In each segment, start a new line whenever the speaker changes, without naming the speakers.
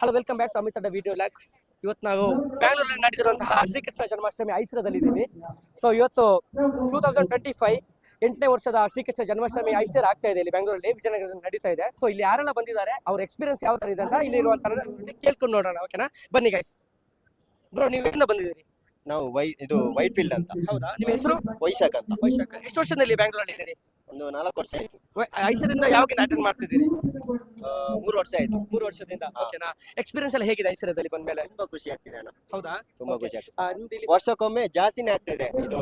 Hello welcome back to Amit ಅಡ್ಡ video ಲ್ಯಾಕ್ಸ್ ಇವತ್ತು ನಾವು ಬ್ಯಾಂಗ್ಳೂರಲ್ಲಿ ನಡೆದಿರುವಂತಹ ಶ್ರೀಕೃಷ್ಣ ಜನ್ಮಾಷ್ಟಮಿ ಐಸರದಲ್ಲಿದ್ದೀವಿ ಸೊ ಇವತ್ತು ಟೂ ತೌಸಂಡ್ ಟ್ವೆಂಟಿ ಫೈವ್ ಎಂಟನೇ ವರ್ಷದ ಶ್ರೀಕೃಷ್ಣ ಜನ್ಮಾಷ್ಟಮಿ ಐಸರ್ ಆಗ್ತಾ ಇದೆ ಇಲ್ಲಿ ಬೆಂಗಳೂರಲ್ಲಿ ವಿಜಯನಗರದಲ್ಲಿ ನಡೀತಾ ಇದೆ. ಸೊ ಇಲ್ಲಿ ಯಾರೆಲ್ಲ ಬಂದಿದ್ದಾರೆ ಅವ್ರ ಎಕ್ಸ್ಪೀರಿಯನ್ಸ್ ಯಾವ ತರ ಇದೆ ಅಂತ ಇಲ್ಲಿ ಕೇಳ್ಕೊಂಡು ನೋಡೋಣ ಓಕೆನಾ ಬನ್ನಿ ಗೈಸ್ ಬ್ರೋ ನೀವು ಎಲ್ಲಿಂದ ಬಂದಿದ್ದೀರಿ?
ನಾವು ವೈ ಇದು ವೈಟ್ ಫೀಲ್ಡ್ ಅಂತ.
ಹೌದಾ? ನಿಮ್ಮ ಹೆಸರು?
ವೈಶಾಖ್ ಅಂತ.
ವೈಶಾಖ. ಎಷ್ಟು ವರ್ಷದಲ್ಲಿ ಬೆಂಗಳೂರಲ್ಲಿ ಇದ್ದೀರಿ?
ಒಂದು ನಾಲ್ಕು ವರ್ಷ ಆಯ್ತು.
ಐಸರಿಂದ ಯಾವಾಗಿಂದ ಅಟೆಂಡ್ ಮಾಡ್ತಿದ್ದೀರಿ?
ಆ, ಮೂರು ವರ್ಷ ಆಯ್ತು.
ಮೂರು ವರ್ಷದಿಂದ ಓಕೆನಾ ಎಕ್ಸ್ಪೀರಿಯನ್ಸ್ ಎಲ್ಲ ಹೇಗಿದೆ ಐಸರದಲ್ಲಿ ಬಂದ್ಮೇಲೆ?
ತುಂಬಾ ಖುಷಿ ಆಗ್ತಿದೆ ಅಣ್ಣ.
ಹೌದಾ?
ತುಂಬಾ ಖುಷಿ ಆಗ್ತಿದೆ.
ಆ, ನಿಮ್ದು ಇಲ್ಲಿ
ವರ್ಷಕ್ಕೊಮ್ಮೆ ಜಾಸ್ತಿನೇ ಆಗ್ತಿದೆ ಇದು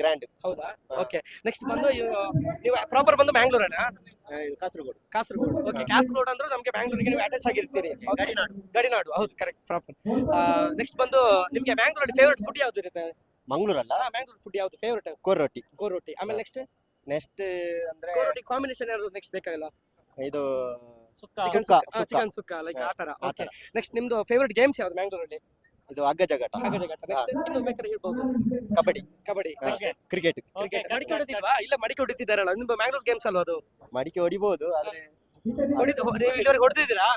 ಗ್ರ್ಯಾಂಡ್
ಹೌದಾ? ಓಕೆ ನೆಕ್ಸ್ಟ್ ಬಂದು ನೀವು ಪ್ರಾಪರ್ ಬಂದು ಅಣ್ಣ?
ಕಾಸರಗೋಡು.
ಕಾಸರಗೋಡು. ಓಕೆ ಕಾಸರಗೋಡ್ ಅಂದ್ರೆ ನಮಗೆ ಬ್ಯಾಂಗ್ಳೂರಿಗೆ ನೀವು ಅಟ್ಯಾಚ್ ಆಗಿರ್ತೀರಿ.
ಗಡಿನಾಡು.
ಗಡಿನಾಡು. ಹೌದು ಕರೆಕ್ಟ್ ಪ್ರಾಪರ್ ನೆಕ್ಸ್ಟ್ ಬಂದು ನಿಮಗೆ ಬ್ಯಾಂಗ್ಳೂರಲ್ಲಿ ಫೇವರೇಟ್ ಫುಡ್ ಯಾವ್ದು ಇರುತ್ತೆ?
ಮಂಗ್ಳೂರಲ್ಲ?
ಬ್ಯಾಂಗ್ಳೂರ್ ಫುಡ್ ಯಾವ್ದು? ಫೇವರೇಟ್
ರೊಟ್ಟಿ
ಕೋರ್ ರೊಟ್ಟಿ ಆಮೇಲೆ ನೆಕ್ಸ್ಟ್
ನೆಕ್ಸ್ಟ್ ಅಂದ್ರೆ
ಗೋರ್ ಕಾಂಬಿನೇಷನ್ ಯಾರು ನೆಕ್ಸ್ಟ್ ಬೇಕಾಗಿಲ್ಲ?
ಇದು
ಸುಕ್ಕ.
ಸುಕ್ಕ, ಸುಕ್ಕ.
ಚಿಕನ್ ಸುಕ್ಕ ಲೈಕ್ ಆ ತರ
ಆ
ಓಕೆ. ನೆಕ್ಸ್ಟ್ ನಿಮ್ದು ಫೇವರಿಟ್ ಗೇಮ್ಸ್ ಯಾವ್ದು ಮ್ಯಾಂಗ್ಳೂರಲ್ಲಿ
ಇದು ಹಗ್ಗ ಜಗಟ.
ನೆಕ್ಸ್ಟ್ ಇನ್ನು ಬೇಕಾದ್ರೆ ಹೇಳ್ಬೋದು.
Kabaddi.
Kabaddi. Next
cricket
cricket ಮಡಿಕೆ ಹೊಡಿತಿಲ್ವಾ ಇಲ್ಲ ಮಡಿಕೆ ಹೊಡಿತಿದ್ದಾರಲ್ಲ. ನಿಮ್ಮ ಮ್ಯಾಂಗ್ಳೂರ್ ಗೇಮ್ಸ್ ಅಲ್ವಾ ಅದು?
ಮಡಿಕೆ ಹೊಡಿಬಹುದು ಆದ್ರೆ
ಹೊಡಿತು ನೀವು ಇಲ್ಲಿವರೆಗೆ ಹೊಡೆದಿದ್ದೀರಾ?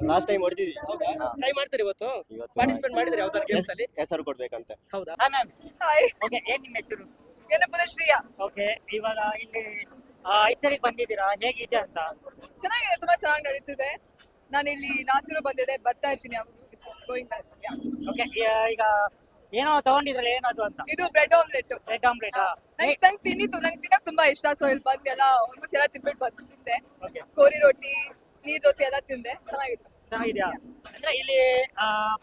Last time ಹೊಡೆದಿದ್ವಿ.
ಹೌದಾ?
ಹಾ.
ಟ್ರೈ ಮಾಡ್ತೀರಿ ಇವತ್ತು?
ಇವತ್ತು
ಪಾರ್ಟಿಸಿಪೇಟ್ ಮಾಡಿದ್ರಿ ಯಾವ್ದಾದ್ರು ಗೇಮ್ಸ್ ಅಲ್ಲಿ?
ಹೆಸರು ಕೊಡ್ಬೇಕಂತ.
ಹೌದಾ?
ಹಾ ಮ್ಯಾಮ್.
ಹಾಯ್
ಓಕೆ ಏನ್ ನಿಮ್ಮ ಹೆಸರು?
ಏನಪ್ಪದ ಶ್ರೇಯಾ.
ಓಕೆ ಇವಾಗ ಇಲ್ಲಿ ಐಸರಿಗೆ ಬಂದಿದ್ದೀರಾ? ಹೇಗಿದೆ ಅಂತ?
ಚೆನ್ನಾಗಿದೆ ತುಂಬಾ ಚೆನ್ನಾಗಿ ನಡೀತಿದೆ. ನಾನು ಇಲ್ಲಿ ನಾಸಿರು ಬಂದಿದೆ ಬರ್ತಾ ಇರ್ತೀನಿ ಅವರು. ಗೋಯಿಂಗ್
ಓಕೆ ಈಗ ಏನೋ ತಗೊಂಡಿದ್ರಲ್ಲ ಏನದು ಅಂತ?
ಇದು ಬ್ರೆಡ್ ಆಮ್ಲೆಟ್.
Bread omelette?
ನಂಗೆ ನಂಗೆ ತಿನ್ನಿತ್ತು ನಂಗೆ ತಿನ್ನಕ್ ತುಂಬಾ ಇಷ್ಟ. ಸೊ ಇಲ್ಲಿ ಬಂದು ಎಲ್ಲ ಆಲ್ಮೋಸ್ಟ್ ಎಲ್ಲ ತಿನ್ಬಿಟ್ಟು
ಬಂದಿದ್ದೆ
ಕೋರಿ ರೊಟ್ಟಿ ನೀರ್ ದೋಸೆ ಎಲ್ಲ ತಿಂದೆ. ಚೆನ್ನಾಗಿತ್ತು.
ಚೆನ್ನಾಗಿದ್ಯಾ? ಅಂದ್ರೆ ಇಲ್ಲಿ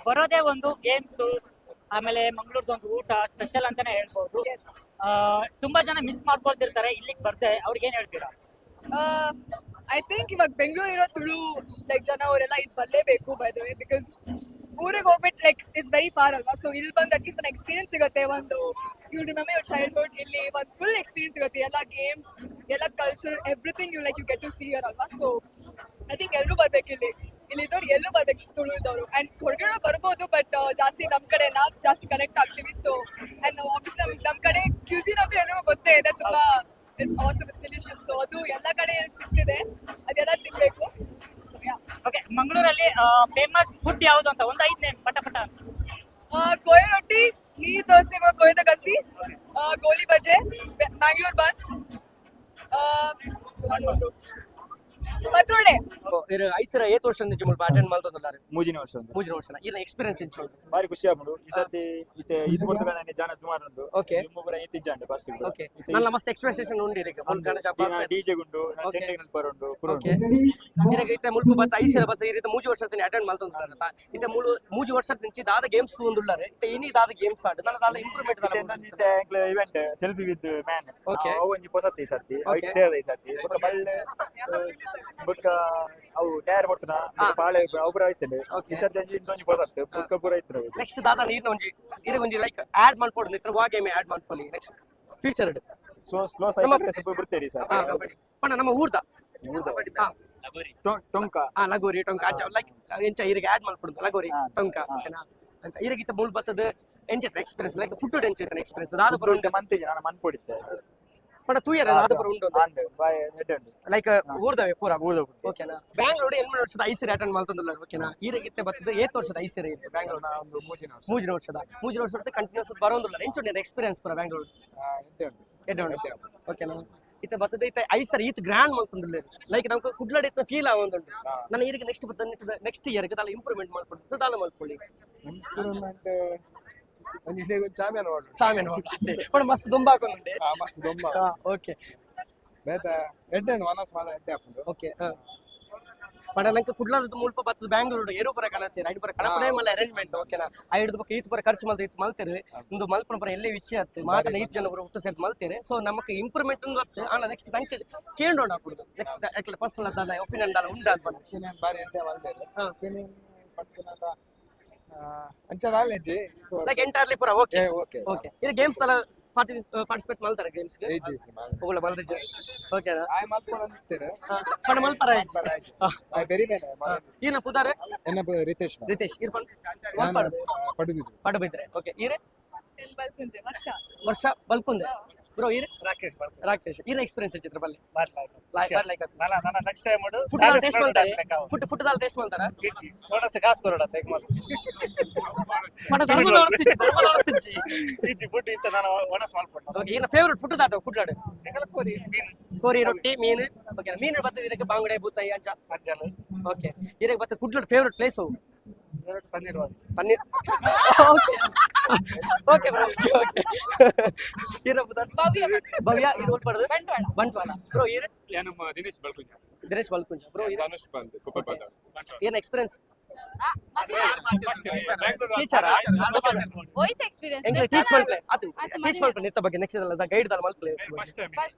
ಬರೋದೇ ಒಂದು ಗೇಮ್ಸ್ ಆಮೇಲೆ ಮಂಗಳೂರ್ದೊಂದು ಊಟ ಸ್ಪೆಷಲ್ ಅಂತಾನೆ ಹೇಳ್ಬೋದು. ತುಂಬಾ ಜನ ಮಿಸ್ ಮಾಡ್ಕೊಳ್ತಿರ್ತಾರೆ ಇಲ್ಲಿಗೆ ಬರ್ತೆ ಅವ್ರಿಗೆ ಏನ್ ಹೇಳ್ತೀರಾ?
ಐ ಥಿಂಕ್ ಇವಾಗ ಬೆಂಗಳೂರು ಇರೋ ತುಳು ಲೈಕ್ ಜನ ಅವರೆಲ್ಲ ಇದು ಬರಲೇಬೇಕು ಬೈ ದ ವೇ ಬಿಕಾಸ್ ಊರಿಗೆ ಹೋಗ್ಬಿಟ್ಟು ಲೈಕ್ ಇಟ್ಸ್ ವೆರಿ ಫಾರ್ ಅಲ್ವಾ? ಸೊ ಇಲ್ಲಿ ಬಂದು ಅಟ್ಲೀಸ್ಟ್ ಒಂದು ಎಕ್ಸ್ಪೀರಿಯನ್ಸ್ ಸಿಗುತ್ತೆ ಒಂದು ಯು ರಿಮೆಂಬರ್ ಯುವರ್ ಚೈಲ್ಡ್ಹುಡ್ ಇಲ್ಲಿ ಒಂದು ಫುಲ್ ಎಕ್ಸ್ಪೀರಿಯನ್ಸ್ ಸಿಗುತ್ತೆ ಎಲ್ಲ ಗೇಮ್ಸ್ ಎಲ್ಲ culture everything you like you get to see year ಅಲ್ವಾ? ಸೊ ಐ ಥಿಂಕ್ ಎಲ್ಲರೂ ಬರ್ಬೇಕು ಇಲ್ಲಿ ಇಲ್ಲಿ ಇದ್ದವ್ರು ಎಲ್ಲೂ ಬರ್ಬೇಕು ತುಳು ಇದ್ದವರು ಅಂಡ್ ಹೊರಗಡೆ ಬರ್ಬೋದು ಬಟ್ ಜಾಸ್ತಿ ನಮ್ಮ ಕಡೆ ನಾವು ಜಾಸ್ತಿ ಕನೆಕ್ಟ್ ಆಗ್ತೀವಿ. ಸೊ ಅಂಡ್ ಆಫೀಸ್ ನಮ್ ನಮ್ಮ ಕಡೆ ಕ್ಯೂಸಿನ್ ಅಂತೂ ಎಲ್ಲರಿಗೂ ಗೊತ್ತೇ ಇದೆ. ತುಂಬಾ it's awesome it's delicious so ಅದು ಎಲ್ಲ ಕಡೆ ಸಿಗ್ತಿದೆ. ಅದೆಲ್ಲ ತಿನ್ಬೇಕು.
ಓಕೆ ಮಂಗಳೂರಲ್ಲಿ ಫೇಮಸ್ ಫುಡ್ ಯಾವುದು ಅಂತ? ಒಂದು ಐದು ನೇಮ್ ಪಟ ಪಟ
ಕೊಯ್ ರೊಟ್ಟಿ ನೀರ್ ದೋಸೆ ಕೊಯ್ದ ಗಸಿ ಗೋಲಿ ಬಜೆ ಮ್ಯಾಂಗ್ಳೂರ್ ಬನ್ಸ್ ಪತ್ರೊಡೆ
ಇರು ಐಸರ ಏತ್ ವರ್ಷ నుంచి ಮುಲ್ಪ ಅಟೆಂಡ್ ಮಾಡ್ತಂದಾರೆ
ಮೂಜಿನ ವರ್ಷ ಒಂದು
ಮೂಜಿನ ವರ್ಷ ಇರ ಎಕ್ಸ್ಪೀರಿಯನ್ಸ್ ಇಂಚು
ಬಾರಿ ಖುಷಿ ಆಗ್ಬಿಡು ಈ ಸರ್ತಿ ಇತ್ತೆ ಇದು ಕೊಡ್ತು ನಾನು ಜಾನ ಸುಮಾರು ಉಂಟು
Okay.
ಒಬ್ಬರ ಇತ್ತಿಜ್ಜಂಡು ಫಸ್ಟ್
ಓಕೆ ನನ್ನ ಮಸ್ತ್ ಎಕ್ಸ್ಪೆಕ್ಟೇಷನ್ ಉಂಡಿ ಈಗ ಮುಲ್ಪ ಗಣೇಶ ಹಬ್ಬ
ಡಿಜೆ ಗುಂಡು
Okay.
ಚೆಂಡೆ ನಲ್ಪರುಂಡು
ಓಕೆ ಇರಾಗ ಇತ್ತೆ ಮುಲ್ಪ ಬತ್ತ ಐಸರ ಬತ್ತ ಈ ರೀತಿ ಮೂಜಿ ವರ್ಷ ಅಟೆಂಡ್ ಮಾಡ್ತಂದಾರ ಇತ್ತೆ ಮೂಲು ಮೂಜಿ ವರ್ಷ నుంచి ದಾದ ಗೇಮ್ಸ್ ಒಂದುಳ್ಳಾರೆ ಇತ್ತೆ ಇನಿ ದಾದ ಗೇಮ್ಸ್ ಆಡ್ ನನ್ನ ದಾದ ಇಂಪ್ರೂವ್ಮೆಂಟ್ ದಾದ
event selfie with man
Okay.
ಅವು ಒಂಜಿ ಹೊಸತ್ತೆ ಈ ಸರ್ತಿ
Okay.
ಅವಕ್ಕೆ ಸೇರದ ಈ ಸರ್ತಿ ಬೊಕ್ಕ ಬಳ್ಳೆ ಬೊಕ್ಕ ಅವು ಟೈರ್ ಕೊಟ್ಟನ
ಬಾಳೆ
ಪಾಳೆ
Okay.
ಈ ಸರ್ತಿ ಒಂಜಿ ಇಂದೊಂಜಿ ಹೊಸತ್ತೆ ಬೊಕ್ಕ ಪೂರ ಐತ್ರ
ನೆಕ್ಸ್ಟ್ ದಾದ ನೀರ್ನ ಒಂಜಿ ಇದು ಒಂಜಿ ಲೈಕ್ ಆಡ್ ಮಾಡ್ಕೊಡು ಇತ್ರ ವಾ ಗೇಮ್ ಆಡ್ ಮಾಡ್ಕೊಳ್ಳಿ next
future slow
slow
cycle ಬಿಡ್ತೀರಿ ಸರ್.
ಪಣ್ಣ ನಮ್ಮ ಊರ್ದ. ಹಾ.
ಟೊಂಕ.
ಆ ಲಗೋರಿ ಟೊಂಕ. ಆಚ ಲೈಕ್ ಎಂಚ ಇರಿಗೆ ಆಡ್ ಮಾಡ್ಕೊಡು ಲಗೋರಿ. ಟೊಂಕ ಅಂಚ ಇರಗಿತ್ತ ಮೂಲ್ ಬತ್ತದ ಎಂಚ ಎಕ್ಸ್ಪೀರಿಯನ್ಸ್ ಲೈಕ್ ಫುಡ್ ಎಂಚ ಎಕ್ಸ್ಪೀರಿಯನ್ಸ್ ದಾದ ಪರ
ಮಂತ್ ಮಂತಿಜಿ ನಾನು ಮನ್
ಉಂಟು
ಅಂದ್ ಬಾಯ್ ಹೆಡ್ ಉಂಟು.
ಲೈಕ್ ಊರ್ದವೆ ಪೂರ? ಓಕೆನಾ ಬ್ಯಾಂಗ್ಳೂರ್ ಎನ್ಮೂರು ವರ್ಷದ ಐಸಿರಿ ಅಟೆಂಡ್ ಮಾಡ್ತಂದಲ್ಲ ಓಕೆನಾ ಇತ್ತೆ ಬತ್ತುದು ಏತ್ ವರ್ಷದ ಐಸಿರಿ ಇದೆ ಬ್ಯಾಂಗ್ಳೂರ್.
ಒಂದು ಮೂಜಿನ ವರ್ಷ.
ಮೂಜಿನ ವರ್ಷದ. ಮೂಜಿನ ವರ್ಷದ ಕಂಟಿನ್ಯೂಸ್ ಬರೋದಿಲ್ಲ ಎಂಚು ಎಕ್ಸ್ಪೀರಿಯನ್ಸ್ ಪೂರ ಬ್ಯಾಂಗ್ಳೂರ್?
ಉಂಟು.
ಎಡ್ಡೆ ಓಕೆನಾ ಇತ್ತ ಬರ್ತದೆ ಇತ್ತ ಐಸರ್ ಈತ್ ಗ್ರ್ಯಾಂಡ್ ಮಾಡ್ತಂದಿಲ್ಲ ಲೈಕ್ ನಮ್ಗೆ ಕುಡ್ಲಾಡಿ ಇತ್ತ ಫೀಲ್ ಆಗೋದುಂಟು ನನ್ನ ಈಗ ನೆಕ್ಸ್ಟ್ ಬತ್ತ ನೆಕ್ಸ್ಟ್ ಇಯರ್ ದಾಲ ಇಂಪ್ರೂವ್ಮೆಂಟ್ ಮಾಡ್ಕೊಡ್ತು ತಾಲ ಮಾಡ್ಕೊಳ್ಳಿ.
ಇಂಪ್ರೂವ್ಮೆಂಟ್ ಒಂದು ಇಡೀ ಒಂದು ಸಾಮ್ಯಾನ ನೋಡು
ಸಾಮೇನು ಅಷ್ಟೇ. ಬಟ್ ಮಸ್ತ್ ದುಂಬ ಹಾಕೊಂಡುಂಡೆ
ಆ ಮಸ್ತ್ ದೊಮ್ಮ
ಓಕೆ
ಬೇತ ಎಡ್ಡೆನು ವನಸ್ ಮಾಲ ಎಡ್ಡೆ ಹಾಕೊಂಡು.
ಓಕೆ ಬಟ್ ನಂಗೆ ಕುಡ್ಲಾದ ಮುಲ್ಪ ಬತ್ತದ ಬ್ಯಾಂಗ್ಳೂರ್ ಏರು ಪರ ಕಾಣತ್ತೀರ ಐದು ಪರ ಕಳಪಡೆ ಮಲ್ಲ ಅರೇಂಜ್ಮೆಂಟ್ ಓಕೆನಾ ಐದು ಪಕ್ಕ ಈತ್ ಪರ ಖರ್ಚು ಮಲ್ತ ಇತ್ತು ಮಲ್ತೇವೆ ಒಂದು ಮಲ್ಪನ ಪರ ಎಲ್ಲೇ ವಿಷಯ ಆಯ್ತು ಮಾತನ್ನ ಐದು ಜನ ಪರ ಹುಟ್ಟು ಸೇರ್ತು ಮಲ್ತೇವೆ ಸೊ ನಮಗೆ ಇಂಪ್ರೂವ್ಮೆಂಟ್ ಬರ್ತದೆ ಆನ ನೆಕ್ಸ್ಟ್ ನಂಗೆ ಕೇಳೋಣ ಹಾಕುದು ನೆಕ್ಸ್ಟ್ ಪರ್ಸನಲ್ ಅದಾಲ ಒಪಿನಿಯನ್ ಅದಾಲ ಉಂಡ ಅಂತ
ಬಾರಿ ಎಡ್ಡೆ
ಹಾ.
ಅಂಚದ ಆಲೆಜ್ಜಿ
ಲೈಕ್ ಎಂಟೈರ್ಲಿ ಪುರ ಓಕೆ
ಓಕೆ
ಓಕೆ ಇದು ಗೇಮ್ಸ್ ಎಲ್ಲ ಪಾರ್ಟಿಸಿಪೇಟ್ ಮಾಡ್ತಾರೆ ಗೇಮ್ಸ್ಗೆ?
ಏಜಿ ಏಜಿ ಮಾಲ್
ಮಲ್ದಿಜ
ಅಂತೀರ
ಪಣ ಮಲ್ಪರ
ಬೆರಿ ಮಾಲ
ಈನ ಪುದಾರೆ
ಎನ್ನ ರಿತೇಶ್
ರಿತೇಶ್ ಇರ್ಪನ್
ಪಡುಬಿದ್ರು.
ಪಡುಬಿದ್ರೆ. ಓಕೆ
ಇರೆ. ವರ್ಷ.
ವರ್ಷ ಬಲ್ಕುಂದೆ ಬ್ರೋ ಇರ್
ರಾಕೇಶ್ ಬರ್ತೀನಿ.
ರಾಕೇಶ್ ಇರ ಎಕ್ಸ್ಪೀರಿಯನ್ಸ್ ಚಿತ್ರ ಬಲ್ಲಿ
ಮಾಡ್ಲಾಯ್ತು
ಲೈಕ್
ನಾನು ನಾನು ನೆಕ್ಸ್ಟ್ ಟೈಮ್ ಮಾಡು
ಫುಡ್ ಟೇಸ್ಟ್ ಮಾಡ್ತಾರೆ. ಫುಡ್ ಫುಡ್ ದಾಲ್ ಟೇಸ್ಟ್ ಮಾಡ್ತಾರ?
ಥೋಡಾ ಕಾಸು ಕೊಡೋಣ ತೆಗ್ ಮಾಡು.
ಒಳಸಿಜ್ಜಿ
ಈಜಿ ಫುಡ್ ಇತ್ತು ನಾನು ಒಣ small
food okay favourite food ದಾಟ food
ಎಂಗಲ ಕೋರಿ? ಮೀನ್.
ಕೋರಿ ರೊಟ್ಟಿ ಮೀನು. ಓಕೆ ಮೀನು ಬತ್ತ ಇದಕ್ಕೆ ಬಾಂಗಡೆ ಬೂತಾಯಿ ಅಂಚ ಓಕೆ ಇದಕ್ಕೆ ಬತ್ತ ಫುಡ್ ಫೇವರೆಟ್ ಪ್ಲೇಸ್
ಪನ್ನೀರ್ ಮಾಡಿ
paneer. Okay okay bro okay. ಇರ
ಭವ್ಯ
ಭವ್ಯ ಇದು ಒಳ್ಪಡದು
ಬಂಟ್ವಾಳ.
ಬಂಟ್ವಾಳ. ಬ್ರೋ ಇರ
ನಮ್ಮ ದಿನೇಶ್ ಬಲ್ಕುಂಜ.
ದಿನೇಶ್ ಬಲ್ಕುಂಜ. ಬ್ರೋ ಇದು
ಧನುಷ್ ಬಂದ್ ಕುಪ್ಪೆ ಬಂದ.
ಏನ್ ಎಕ್ಸ್ಪೀರಿಯನ್ಸ್ ಟೀಚರ್ ಟೀಚ್ ಅದು ಟೀಚ್ ನಿತ್ತ ಬಗ್ಗೆ ನೆಕ್ಸ್ಟ್ ಗೈಡ್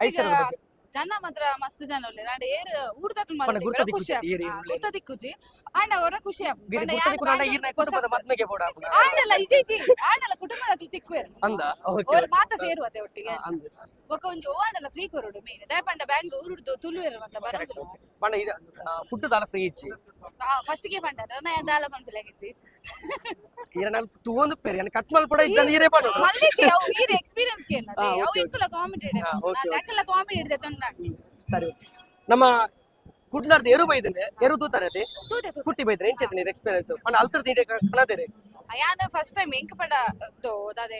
ಐಸರ ಬಗ್ಗೆ.
ಜನ ಮಾತ್ರ ಮಸ್ತ್ ಜನ ಉಳ್ಳೆ ನಾಡು ಏರ್ ಊರ್ದಕ್ಲು
ಪಂಡ ಗುರ್ತ
ಮಾಡ್ತಾರೆ
ದಿಕ್ಕುಜಿ,
ಖುಷಿ
ಏರ್ ಏರ್ ಉಳ್ಳೆ.
ಗುರ್ತ ದಿಕ್ಕುಜಿ ಆಂಡ ಅವರ ಖುಷಿ
ಗಿರಿ ಗುರ್ತದಿಕ್ಕು ನಾಡ ಈರ್ನ ಕುಟುಂಬದ ಮದ್ಮೆಗೆ ಬೋಡ
ಆಂಡಲ್ಲ ಇಜಿ ಇಜಿ ಆಂಡಲ್ಲ ಕುಟುಂಬದಕ್ಲು ತಿಕ್ಕುವೇರು
ಅಂದ ಓಕೆ
ಅವ್ರ ಮಾತ ಸೇರುವತ್ತೆ ಒಟ್ಟಿಗೆ
ಅಂದ
ಬೊಕ ಒಂಜಿ ಓವಾಂಡಲ್ಲ ಫ್ರೀ ಕೊರೋಡು ಮೀನ್ ದಯಪಂಡ ಬ್ಯಾಂಗ್ ಊರುಡ್ದು ತುಳುವೇರು ಅಂತ ಬರೋದಿಲ್ಲ
ಪಂಡ ಇದು ಫುಡ್ ದಾಲ ಫ್ರೀ ಇಚ್ಚಿ
ಫಸ್ಟ್ಗೆ ಪಂಡ ನಾ ದಾಲ ಪಂಪಿಲಾಗಿಚ್ಚಿ
ಈರ ನಾನು ತೂವೊಂದು ಪೇರಿ ನಾನು ಕಟ್ ಮಲ್ಪಡ ಇದ್ದಾನೆ ಈರೇ ಮಲ್ಲಿ
ಸಿ ಅವು ಈರ ಎಕ್ಸ್ಪೀರಿಯನ್ಸ್ಗೆ
ಅದೇ
ಅವು ಇಂಕುಲ ಕಾಮಿಡಿ
ಇದೆ.
ದಕ್ಕಲ ಕಾಮಿಡಿ ಇದೆ ತಂದ
ಸರಿ. ನಮ್ಮ ಕುಡ್ಲಾರ್ದ ಎರು ಬೈದ್ರೆ ಎರು ತೂತಾರದೆ
ತೂತೆ ತೂತೆ
ಕುಟ್ಟಿ ಬೈದ್ರೆ ಏನ್ ಚೇತನಿ ಎಕ್ಸ್ಪೀರಿಯನ್ಸ್ ಪಂಡ ಅಲ್ತರ ನೀಡೆ ಕಣದೇರೆ.
ಯಾನ ಫಸ್ಟ್ ಟೈಮ್ ಎಂಕ್ ಪಡ ಅದೇ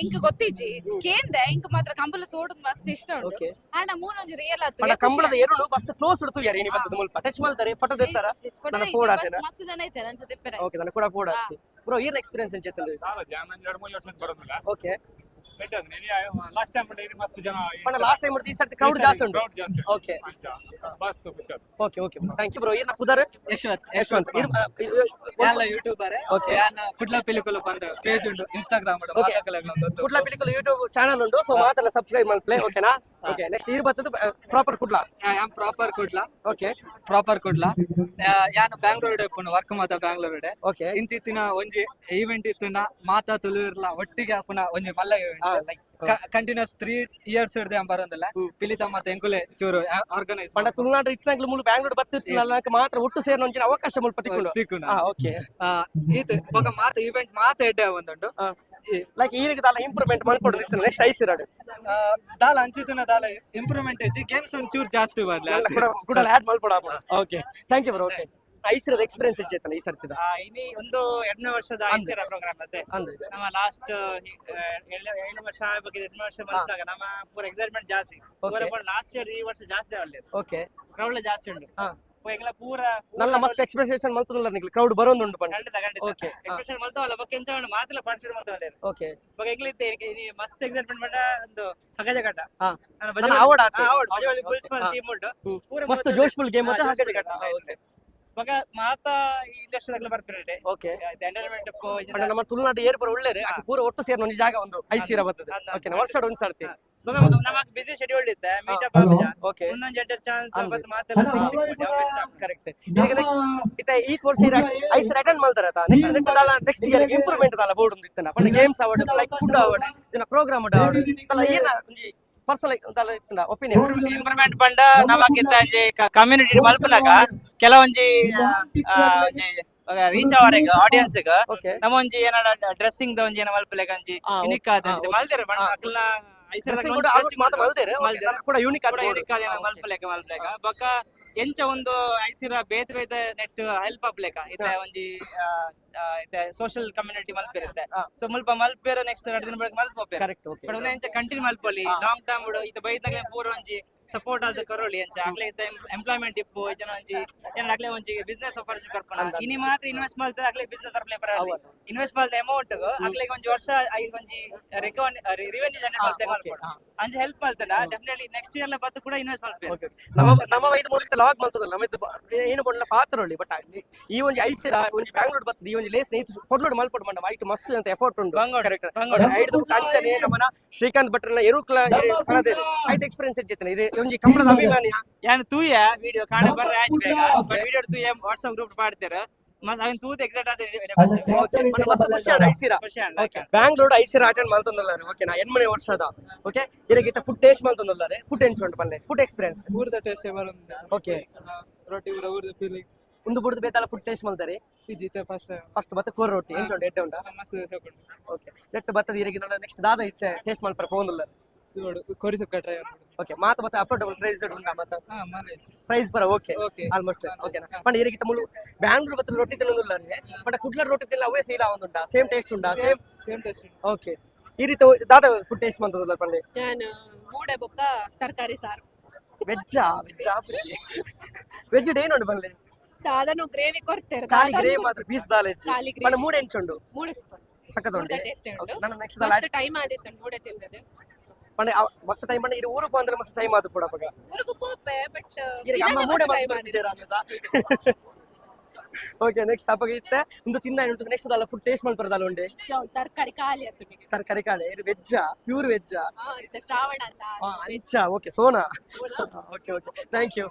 ಎಂಕ್ ಗೊತ್ತಿಜಿ ಕೇಂದೆ ಎಂಕ್ ಮಾತ್ರ ಕಂಬಲ ತೋಡು ಮಸ್ತ್ ಇಷ್ಟ ಉಂಟು. ಆಂಡ ಮೂನೊಂಜಿ ರಿಯಲ್ ಆತು.
ಪಂಡ ಕಂಬಳದ ಎರಡು ಮಸ್ತ್ ಕ್ಲೋಸ್ ಇಡ್ತು ಯಾರು ಏನಿ ಬರ್ತದೆ ಮುಲ್ಪ. ಟಚ್ ಮಾಡ್ತಾರೆ ಫೋಟೋ ತೆಗ್ತಾರ. ನನ್ನ ಹಾಕ್ತೇನೆ.
ಮಸ್ತ್ ಜನ ಐತೆ ನನ್ನ ಜೊತೆ
ಓಕೆ ನನ್ನ ಕೂಡ ಕೂಡ ಬ್ರೋ ಏನ್ ಎಕ್ಸ್ಪೀರಿಯನ್ಸ್
ಅಂತ ವರ್ಷ
ಓಕೆ
ಲಾಸ್ಟ್ ಟೈಮ್ ಇಲ್ಲಿ ಮಸ್ತ್ ಜನ
ಪಂಡ ಲಾಸ್ಟ್ ಟೈಮ್ ಈ ಸರ್ತಿ ಕ್ರೌಡ್ ಜಾಸ್ತಿ ಉಂಟು
ಕ್ರೌಡ್ ಜಾಸ್ತಿ
ಓಕೆ
ಬಸ್ ಖುಷಿ
okay okay thank you bro ಏನ ಪುದರ್
ಯಶ್ವಂತ್
ಯಶವಂತ್.
ಯಾನ್ಲ ಯೂಟ್ಯೂಬರ್?
ಓಕೆ
ಯಾನ್ ಕುಡ್ಲ ಪಿಲಿಕುಲು ಬಂದ ಪೇಜ್ ಉಂಡು ಇನ್ಸ್ಟಾಗ್ರಾಮ್
Okay.
ಗೊತ್ತು
ಕುಡ್ಲ ಪಿಲಿಕಲ್ ಯೂಟ್ಯೂಬ್ ಚಾನೆಲ್ ಉಂಟು ಸೊ ಮಾತೆಲ್ಲ ಸಬ್ಸ್ಕ್ರೈಬ್ ಮಾಡ್ಪ್ಲೆ ಓಕೆನಾ ಓಕೆ ನೆಕ್ಸ್ಟ್ ಇರ್ ಬರ್ತದೆ ಪ್ರಾಪರ್ ಕುಡ್ಲ.
ಯಾನ್ proper Kudla?
Okay
proper Kudla. ಯಾನ್ ಬ್ಯಾಂಗ್ಳೂರ್ ಇಪ್ಪುಂಡು ವರ್ಕ್ ಮಾತ ಬ್ಯಾಂಗ್ಳೂರ್
ಓಕೆ
ಇಂಚಿತ್ತಿನ ಒಂಜಿ ಈವೆಂಟ್ ಇತ್ತಿನ ಮಾತಾ ತುಳುವಿರ್ಲ ಒಟ್ಟಿಗೆ ಆಪುನ ಒಂಜಿ ಮಲ್ಲ
ಲೈಕ್
ಕಂಟಿನ್ಯೂಸ್ ತ್ರೀ ಇಯರ್ಸ್ ಹಿಡ್ದೆ ಬರೋದಿಲ್ಲ. ಪಿಲಿತ ಮತ್ತೆ ಎಂಕುಲೆ ಚೂರು ಆರ್ಗನೈಸ್
ಪಂಡ ತುಳುನಾಡು ಇತ್ತನಾಗ್ಲು ಮುಳು ಬ್ಯಾಂಗ್ಳೂರ್ ಬರ್ತಿತ್ತಿಲ್ಲ ಮಾತ್ರ ಒಟ್ಟು ಸೇರ್ ಒಂಚಿನ ಅವಕಾಶ ಮುಲ್ಪ ತಿಕ್ಕೊಂಡು
ತಿಕ್ಕುನ
ಹಾ ಓಕೆ
ಇದು ಬೊಕ ಮಾತ ಈವೆಂಟ್ ಮಾತ ಎಡ್ಡೆ ಒಂದುಂಡು
ಲೈಕ್ ಈರಿಗೆ ದಾಲ ಇಂಪ್ರೂವ್ಮೆಂಟ್ ಮಾಡ್ಕೊಂಡು ಇತ್ತು ನೆಕ್ಸ್ಟ್ ಐಸ್ ಇರಾಡು
ದಾಲ ಅಂಚಿದುನ ದಾಲ ಇಂಪ್ರೂವ್ಮೆಂಟ್ ಇಜ್ಜಿ ಗೇಮ್ಸ್ ಒಂಚೂರು ಜಾಸ್ತಿ ಬರ್ಲಿ
ಕೂಡ ಆಡ್ ಮಾಡ್ಕೊಡ okay thank you bro okay ಐಸಿರದ experience Chetana ಈ ಸರ್ತಿದ?
ಆ, ಇನಿ ಒಂದು ಎರಡನೇ ವರ್ಷದ ಐಸಿರ ಪ್ರೋಗ್ರಾಮ್ ಮತ್ತೆ
ಅಂದ್ರೆ
ನಮ್ಮ ಲಾಸ್ಟ್ ಏಳು ವರ್ಷ ಬಗ್ಗೆ ಎರಡನೇ ವರ್ಷ ಬಂದಾಗ ನಮ್ಮ ಪೂರ ಎಕ್ಸೈಟ್ಮೆಂಟ್ ಜಾಸ್ತಿ. ಪೂರ ಲಾಸ್ಟ್ ಇಯರ್ ಈ ವರ್ಷ ಜಾಸ್ತಿ ಆಗಲಿ
ಓಕೆ
ಕ್ರೌಡ್ ಜಾಸ್ತಿ ಉಂಟು.
ಹಾ.
ಪೂರ
ನಲ್ಲ ಮಸ್ತ್ ಮಲ್ತದಲ್ಲ ಕ್ರೌಡ್ ಬರೋದುಂಟು ಪಂಡ
ಖಂಡಿತ ಖಂಡಿತ.
Okay, ಹಾ.
ಎಕ್ಸ್ಪ್ರೆಷನ್ ಮಲ್ತವಲ್ಲ ಬಗ್ಗೆ ಎಂಚ ಮಾತಿಲ್ಲ ಪಾರ್ಟಿಸಿಪೇಟ್ ಮಾಡ್ತವಲ್ಲ
ಓಕೆ
ಬಗ್ಗೆ ಎಗ್ಲಿತ್ತೆ ಇನಿ ಮಸ್ತ್ ಎಕ್ಸೈಟ್ಮೆಂಟ್ ಮಾಡ ಒಂದು ಹಗಜಗಟ್ಟ
ಹಾ.
ನನ್ನ
ನನ್ನ
ಬಜವಾಳಿ-
award ಆತು.
ಹಾ, award. ಬಜವಾಳಿ ಬುಲ್ಸ್
ಹಾ.
ಟೀಮ್ ಉಂಟು.
ಹ್ಮ್.
ಪೂರ
ಮಸ್ತ್ ಜೋಶ್ಫುಲ್ ಗೇಮ್
ಹಾ,
ಹಾಗೆ
ಜೋಶ್ಫುಲ್. ಬಗ ಮಾತ ಇಂಡಸ್ಟ್ರಿದಾಗ್ಲ
ಓಕೆ
ಎಂಟರ್ಟೈನ್ಮೆಂಟ್
ನಮ್ಮ ತುಳುನಾಡು ಏರ್ ಬರೋ ಒಳ್ಳೆರೆ ಅದು ಪೂರ ಒಟ್ಟು ಸೇರಿ ಒಂದು ಜಾಗ ಒಂದು ಐಸಿರ ಬರ್ತದೆ.
ಅದ-
ಓಕೆ ವರ್ಷ ಒಂದ್ ಸರ್ತಿ.
ನಮಗ್ ಬಿಸಿ ಶೆಡ್ಯೂಲ್ ಮೀಟಪ್
ಓಕೆ
ಒಂದೊಂದು ಜಡ್ಡ ಚಾನ್ಸ್ ಮಾತೆಲ್ಲ
ಕರೆಕ್ಟ್ ಇತ್ತ ಈ ಕೋರ್ಸ್ ಮಾಡ್ತಾರ ನೆಕ್ಸ್ಟ್ ನೆಕ್ಸ್ಟ್ ಅಲ್ಲ ನೆಕ್ಸ್ಟ್ ಇಯರ್ ಇಂಪ್ರೂವ್ಮೆಂಟ್ ದಾಲ ಬೋರ್ಡ್ ಇತ್ತನ ಪಂಡ games award like food award ಜನ ಪ್ರೋಗ್ರಾಮ್ ಅವಾರ್ಡ್ ಅಲ್ಲ ಏನ ಒಂಜಿ ಪರ್ಸನಲ್ ಒಪಿನಿಯನ್
ಇಂಪ್ರೂವ್ಮೆಂಟ್ ಪಂಡ ನಮಗೆ ಒಂಜಿ ಕಮ್ಯುನಿಟಿ ಮಲ್ಪನಾಗ. ಕೆಲವೊಂಜಿ ರೀಚ್ ಅವರೆಗ ಆಡಿಯನ್ಸ್ ನಮ್ಮ ಒಂಜಿ ಏನಾಡ ಡ್ರೆಸ್ಸಿಂಗ್ ದ ಒಂಜಿ ಏನ ಮಲ್ಪಲೆಗ ಒಂಜಿ ಯುನಿಕ್ ಆದ. ಮಲ್ದೇರ. ಅಕ್ಲ್ನ
ಕೂಡ. ಯೂನಿಕ್ ಆದ
ಯುನಿಕ್ ಆದ ಮಲ್ಪಲೆಗ ಮಲ್ಪಲೆಗ. ಬೊಕ್ಕ ಎಂಚ ಒಂದು ಐಸಿರ ಬೇತ್ ಬೇತ ನೆಟ್ ಹೆಲ್ಪ್ ಆಗ್ಲೇಕ ಇತ್ತೆ
ಹಾ.
ಒಂಜಿ ಇತ್ತೆ ಸೋಶಿಯಲ್ ಕಮ್ಯುನಿಟಿ ಮಲ್ಪಿರುತ್ತೆ. ಸೊ ಮಲ್ಪ ಮಲ್ಪೇರ ನೆಕ್ಸ್ಟ್ ಎರಡು ದಿನ ಬೆಳಗ್ಗೆ ಮಲ್ಪೋಪೇರ ಬಟ್ ಒಂದೇ ಎಂಚ ಕಂಟಿನ್ಯೂ ಮಲ್ಪೊಲಿ. ಲಾಂಗ್ ಟರ್ಮ್ ಇದು ಬೈದಾಗ ಬೈದಾಗ್ಲೆ ಪೂರ ಒಂಜಿ ಸಪೋರ್ಟ್ ಆದ ಕರೋಳಿ ಅಂಚ ಆಗ್ಲೇ ಇತ್ತ ಎಂಪ್ಲಾಯ್ಮೆಂಟ್ ಇಪ್ಪು ಜನ ಒಂಜಿ ಏನ್ ಆಗ್ಲೇ ಒಂಜಿ ಬಿಸ್ನೆಸ್ ಆಪರ್ಚುನಿಟಿ ಕರ್ಪನ
ಅಂದ.
ಇನಿ ಮಾತ್ರ ಇನ್ವೆಸ್ಟ್ ಮಾಡ್ತಾರೆ ಆಗ್ಲೇ ಬಿಸ್ನೆಸ್ ತರಪ್ಲೆ
ಬರ.
ಇನ್ವೆಸ್ಟ್ ಮಾಡಿದ ಅಮೌಂಟ್ ಆಗ್ಲೇ ಒಂಜಿ ವರ್ಷ ಐದು ಒಂಜಿ ರೆಕವನ್ ರಿವೆನ್ಯೂ ಜನರೇಟ್ ಮಾಡ್ತಾ ಮಾಡ್ಕೊಡು. ಹೆಲ್ಪ್ ಮಾಡ್ತಾನ ಡೆಫಿನೆಟ್ಲಿ ನೆಕ್ಸ್ಟ್ ಇಯರ್ ಬತ್ತು ಕೂಡ ಇನ್ವೆಸ್ಟ್ ಮಾಡ್ಬೇಕು.
ನಮ್ಮ ಇದು ವೈದ್ ಮೂಲಕ ಲಾಗ್ ಮಾಡ್ತದಲ್ಲ ನಮ್ಮ ಏನು ಬಣ್ಣ ಪಾತ್ರ ನೋಡಿ ಬಟ್ ಈ ಒಂದು ಐಸಿರ ಒಂದು ಬ್ಯಾಂಗ್ಳೂರ್ ಬರ್ತದೆ ಈ ಒಂದು ಲೇಸ್ ನೀತು ಕೊಡ್ಲೋಡ್ ಮಲ್ಪಡ್ ಮಂಡ ಮೈಟ್ ಮಸ್ತ್ ಅಂತ ಎಫರ್ಟ್ ಉಂಟು.
ಬಂಗೋಡ್,
ಕರೆಕ್ಟ್
ಬಂಗೋಡ್.
ಐದು ಕಂಚನೆ ನಮ್ಮನ ಶ್ರೀಕಾಂತ್ ಭಟ್ರನ ಎರುಕ್ಲ ಕಣದೇ ಐದು ಎಕ್ಸ್ಪೀರಿಯನ್ಸ್ ಇರ್ತೇನೆ ಇದು ಒಂಜಿ ಕಂಬಳದ ಅಭಿಮಾನಿ.
ಯಾನ್ ತೂಯ? ವಿಡಿಯೋ ಕಾಣ ಬರ್ರೆ ಆಯ್ತು ಬೇಗ. ಬಟ್ ವಿಡಿಯೋ ತೂಯ ವಾಟ್ಸ್ಆಪ್ ಗ್ರೂಪ್ ಮಾಡ್ತೀರ ಮತ್ ಅವನ್ ತೂತ್ ಎಕ್ಸಾಕ್ಟ್
ಆದ್ರೆ ಐಸಿರ? ಬ್ಯಾಂಗ್ಳೂರ್ ಐಸಿರ ಅಟೆಂಡ್ ಮಾಡ್ತಂದಲ್ಲಾರೆ ಓಕೆ ನಾ ಎನ್ಮನೆ ಅದ ಓಕೆ ಇರಗಿತ್ತ ಫುಡ್ ಟೇಸ್ಟ್ ಮಾಡ್ತಂದಲ್ಲಾರೆ ಫುಡ್ ಎನ್ಸೊಂಡು ಪಲ್ಲೆ ಫುಡ್ ಎಕ್ಸ್ಪೀರಿಯನ್ಸ್
ಊರ್ದ ಟೇಸ್ಟ್ ಬರೋದು
ಓಕೆ
ರೊಟ್ಟಿ ಊರ ಊರ್ದ ಫೀಲಿಂಗ್
ಒಂದು ಬುಡ್ದು ಬೇತಲ್ಲ ಫುಡ್ ಟೇಸ್ಟ್ ಮಾಡ್ತಾರೆ
ಪಿಜಿ ಫಸ್ಟ್
ಫಸ್ಟ್ ಬತ್ತ ಕೋರ್ ರೊಟ್ಟಿ. ಎಡ್ಡೆ ಉಂಟಾ?
ಮಸ್ತ್ ಹೇಳ್ಕೊಂಡು
ಓಕೆ ನೆಟ್ ಬತ್ತದ ಇರಗಿ ನೆಕ್ಸ್ಟ್ ದಾದ ಇಟ್ಟೆ ಟೇಸ್ಟ್ ಮಾಡ್ತಾರೆ
ಕೊರಿ ಸುಕ್ಕ ಟ್ರೈ
ಓಕೆ ಮಾತ ಮತ್ತೆ ಅಫೋರ್ಡಬಲ್ ಪ್ರೈಸ್ ಉಂಟಾ ಮಾತ?
ಮನೇಜ್
ಪ್ರೈಸ್ ಪರ ಓಕೆ
ಓಕೆ
ಆಲ್ಮೋಸ್ಟ್ ಓಕೆನಾ ಪಂಡ ಇರಿಗಿತ ಮುಳು ಬ್ಯಾಂಗ್ಳೂರ್ ಬತ್ತ ರೊಟ್ಟಿ ತಿನ್ನೋದಿಲ್ಲ ಬಟ್ ಕುಡ್ಲರ್ ರೊಟ್ಟಿ ತಿಲ್ಲ ಅವೇ ಫೀಲ್ ಆಗುಂಟಾ ಸೇಮ್ ಟೇಸ್ಟ್ ಉಂಟಾ? ಸೇಮ್
ಸೇಮ್ ಟೇಸ್ಟ್
ಓಕೆ ಈ ರೀತಿ ದಾದ ಫುಡ್ ಟೇಸ್ಟ್ ಮಾಡ್ತದಲ್ಲ ಪಂಡೆ?
ನಾನು ಮೂಡೆ ಬೊಕ್ಕ ತರಕಾರಿ ಸಾರು.
ವೆಜ್ಜಾ ವೆಜ್ಜಾ ವೆಜ್ ಏನುಂಡು ಬಲ್ಲೆ
ದಾದನು ಗ್ರೇವಿ ಕೊಡ್ತೇವೆ
ಖಾಲಿ ಗ್ರೇ ಮಾತ್ರ ಪೀಸ್ ದಾಲೆಜ್
ಖಾಲಿ.
ಪಂಡ ಮೂಡೆ ಎಂಚುಂಡು
ಮೂಡೆ ಸೂಪರ್.
ಸಖತ್ ಉಂಟು
ಟೇಸ್ಟ್ ಉಂಟು.
ನನ್ನ ನೆಕ್ಸ್ಟ್
ಟೈಮ್ ಆದಿತ್ತು ಮೂಡೆ ತಿಂದದ್ದು.
ಪಂಡ ಮಸ್ತ್ ಟೈಮ್ ಪಂಡ ಇರು ಊರು ಅಂದ್ರೆ ಮಸ್ತ್ ಟೈಮ್ ಆದ ಕೂಡ ಪಗ
ಊರಿಗೂ ಪೋಪೆ ಬಟ್
ಇರಿಗೆ ಅಮ್ಮ ಮೂಡೆ ಓಕೆ ನೆಕ್ಸ್ಟ್ ಅಪ್ಪಗ ಒಂದು ತಿನ್ನ ನೆಕ್ಸ್ಟ್ ಅಲ್ಲ ಫುಡ್ ಟೇಸ್ಟ್ ಮಾಡ್ಬಾರ್ದಲ್ಲ ಉಂಡೆ.
ತರಕಾರಿ ಖಾಲಿ
ತರಕಾರಿ ಕಾಳೆ ಇದು ವೆಜ್ಜಾ ಪ್ಯೂರ್ ವೆಜ್ಜಾ.
ಶ್ರಾವಣ ಅಂತ
ಓಕೆ ಸೋನಾ. ಓಕೆ ಓಕೆ ಥ್ಯಾಂಕ್ ಯು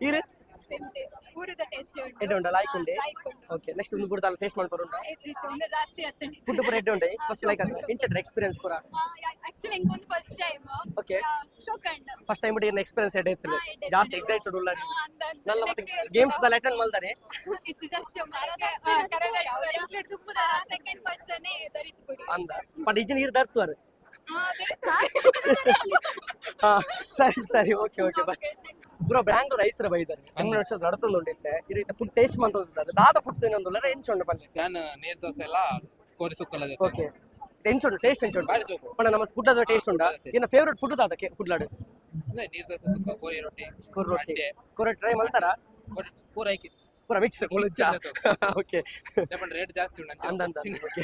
ಇರು.
Same taste. ಊರದ ಟೇಸ್ಟ್ ಉಂಟು.
ಎಡ್ಡೆ ಉಂಟಾ? ಲೈಕ್ ಓಕೆ ನೆಕ್ಸ್ಟ್ ಒಂದು ಟೇಸ್ಟ್ ಮಾಡ್ಬಾರ ಉಂಟಾ
ಒಂದು ಜಾಸ್ತಿ ಆಗ್ತದೆ
ಫುಡ್ ಪೂರ ಉಂಡೆ ಫಸ್ಟ್ ಲೈಕ್ ಇಂಚದ್ರ ಎಕ್ಸ್ಪೀರಿಯನ್ಸ್ ಪೂರ.
Actually first
time.
ಶೋಕಂಡ್
first time ಬಿಡಿ ಎಕ್ಸ್ಪೀರಿಯನ್ಸ್
ಹಾ, ಎಡ್ಡೆ
ಜಾಸ್ತಿ. ಎಕ್ಸೈಟೆಡ್ ಉಳ್ಳ ಮತ್ತೆ ಗೇಮ್ಸ್ ದ ಅಟೆಂಡ್ ಮಲ್ದಾರೆ
ಇಟ್ಸ್ ಜಸ್ಟ್ ಸೆಕೆಂಡ್ ಪರ್ಸನ್ ದರಿತ್ ಕೊಡಿ
ಅಂದ. ಬಟ್ ದರ್ತುವರು.
ಹಾ
ಸರಿ ಸರಿ. Okay okay bye bro Bangalore ಐಸರ ಬೈದಾರೆ ಹನ್ನೆರಡು ವರ್ಷ ನಡತೊಂದುಂಡಿತ್ತೆ ಈ ರೀತಿ ಫುಡ್ ಟೇಸ್ಟ್ ಮಾಡ್ತಾರೆ ದಾದ ಫುಡ್ ತಿನ್ನೊಂದುಲ್ಲ ಎಂಚೊಂಡು ಪಲ್ಲೆ
ನಾನು ನೀರ್ ದೋಸೆ ಎಲ್ಲ ಕೋರಿ ಸುಕ್ಕಲ್ಲ
ಓಕೆ ಎಂಚೊಂಡು ಟೇಸ್ಟ್ ಎಂಚುಂಡು
ಬಾರಿ
ನಮ್ಮ ಫುಡ್ ಅದ ಟೇಸ್ಟ್ ಉಂಟಾ? ಇನ್ನ ಫೇವರೆಟ್ ಫುಡ್ ದಾದ ಫುಡ್ಲಾಡು
ನೀರ್ ದೋಸೆ ಸುಕ್ಕ ಕೋರಿ ರೊಟ್ಟಿ
ಕೋರಿ ರೊಟ್ಟಿ. ಕೋರಿ ಟ್ರೈ ಮಾಡ್ತಾರಾ?
ಕೊರಿ- ಪೂರ ಐಕಿ
ಪೂರ ಮಿಕ್ಸ್ ಓಕೆ
ಲೇಪನ್ ರೇಟ್ ಜಾಸ್ತಿ ಉಂಡು
ಅಂದ ಅಂದ ಓಕೆ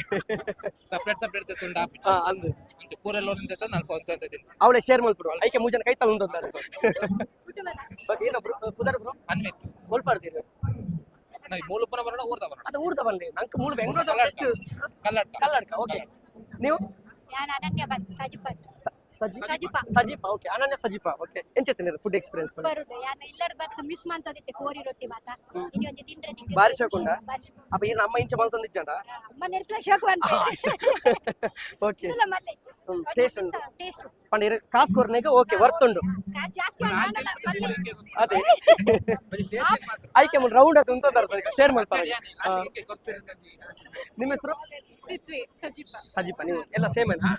ಸಪ್ರೇಟ್ ಸಪ್ರೇಟ್ ತೆತ್ತುಂಡು ಆಪಿಚ್ಚ
ಹಾ ಅಂದು
ಅಂತ ಪೂರ ಲೋನ್ ತೆತ್ತ ನಲ್ಪ ಅಂತ ಅಂತ ತಿನ್ನು
ಅವಳೆ ಶೇರ್ ಮಲ್ಪುರು ಐಕೆ ಮೂಜನ ಕೈ ತಗೊಂಡ್ತಾರೆ ಬಟ್ ಏನೋ ಬ್ರೋ ಕುದರ್ ಬ್ರೋ
ಅನ್ಮಿತ್ತು
ಕೊಲ್ಪಾಡ್ತೀರಿ
ನಾವು ಮೂಲಪುರ ಬರೋಣ ಊರ್ದ ಬರೋಣ
ಅದು ಊರ್ದ ಬನ್ನಿ ನಂಗೆ ಮೂಳು ಬೆಂಗಳೂರು
ಕಲ್ಲಡ್ಕ.
ಎಷ್ಟು
ಕಲ್ಲಡ್ಕ
ಕಲ್ಲಡ್ಕ ಓಕೆ ನೀವು
ನಾನು ಅನನ್ಯ ಬಂತು ಸಜಿಪಟ್
ಸ- Saji Sajipa Sajipa okay Ananya Sajipa okay food
experience ಯಾನ ಇಲ್ಲಡ್ ಬಂತು ಮಿಸ್ ಮಂತದಿತ್ತೆ ಕೋರಿ ರೊಟ್ಟಿ ಮಾತ ಇನಿ ಒಂಜಿ ತಿಂಡ್ರೆ ತಿಂಗ್ರೆ
ಬಾರಿ ಶೋಕುಂಡ ಅಪ್ಪ ಈ ನಮ್ಮ ಇಂಚೆ
ಅಮ್ಮ ನಿರ್ತ್ಲ ಶೋಕ್ ಅಂತ
ಓಕೆ
ಇಲ್ಲ ಮಲ್ಲೇಜ್
ಟೇಸ್ಟ್ ಉಂಟು
ಟೇಸ್ಟ್
ಪಂಡ ಇರು ಕಾಸು ಕೊರ್ನೆಗೆ ಓಕೆ ವರ್ತ್ ಉಂಡು
ಕಾಸ್ ಜಾಸ್ತಿ ಮಾಡಲ್ಲ ಮಲ್ಲೇಜ್
ಅದೇ ಆಯ್ಕೆ ಮುನ್ ರೌಂಡ್ ಅದು ಅಂತ ಶೇರ್ ಮಾಡ್ತಾರೆ ನಿಮ್ಮ ಹೆಸರು
ಪೃಥ್ವಿ ಸಜಿಪ.
ಸಜೀಪ ನೀವು ಎಲ್ಲ ಸೇಮ್ ಏನಾ?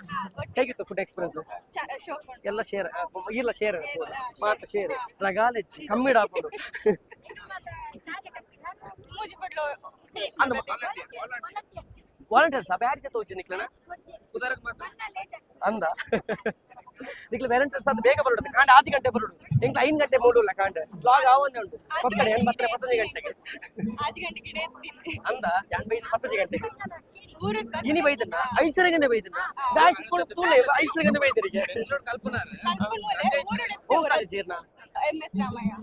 ಹೇಗಿತ್ತು ಫುಡ್ ಎಕ್ಸ್ಪೀರಿಯನ್ಸ್ ಎಲ್ಲ ಶೇರ್ ಇಲ್ಲ ಶೇರ್ ಮಾತ್ರ ಶೇರ್ ರಗಾಲೆ ಕಮ್ಮಿ ಹಾಕೊಂಡು ಅಂದ ವಾಲಂಟಿಯರ್ಸ್ ಜೊತೆ ಹೋಗಿ ನಿಕ್ಲನ
ಕುದರಕ್ ಮಾತ್ರ
ಅಂದ ನಿಕ್ಲ ವಾಲಂಟಿಯರ್ಸ್ ಅದು ಬೇಗ ಬರೋದು ಕಾಂಡ ಆಚೆ ಗಂಟೆ ಬರೋದು ಎಂಕ್ಲ ಐದು ಗಂಟೆ ಮೂಡುಲ್ಲ ಕಾಂಡ ಬ್ಲಾಗ್ ಆವಂದೆ ಉಂಟು ಪಕ್ಕಡೆ ಏನ್ ಮತ್ತೆ ಪತ್ತೊಂದು ಗಂಟೆಗೆ
ಆಜಿ ಗಂಟೆ ಗಿಡ ಎತ್ತಿಂದೆ
ಅಂದ ಯಾನ್ ಬೈದು ಪತ್ತೊಂದು ಗಂಟೆಗೆ
ಊರಕ್ಕೆ
ಇನಿ ಬೈದನ್ನ ಐಸರಗಂದೆ ಬೈದನ್ನ ಬ್ಯಾಸ್ ತೂಲೆ ಐಸರಗಂದೆ ಬೈದರಿಗೆ
ಬೆಂಗಳೂರು ಕಲ್ಪನಾ
ಕಲ್ಪನೆ ಊರಡೆ
ಹೋಗಾలి ಜೀರ್ಣ
ಎಂ ಎಸ್ ರಾಮಯ್ಯ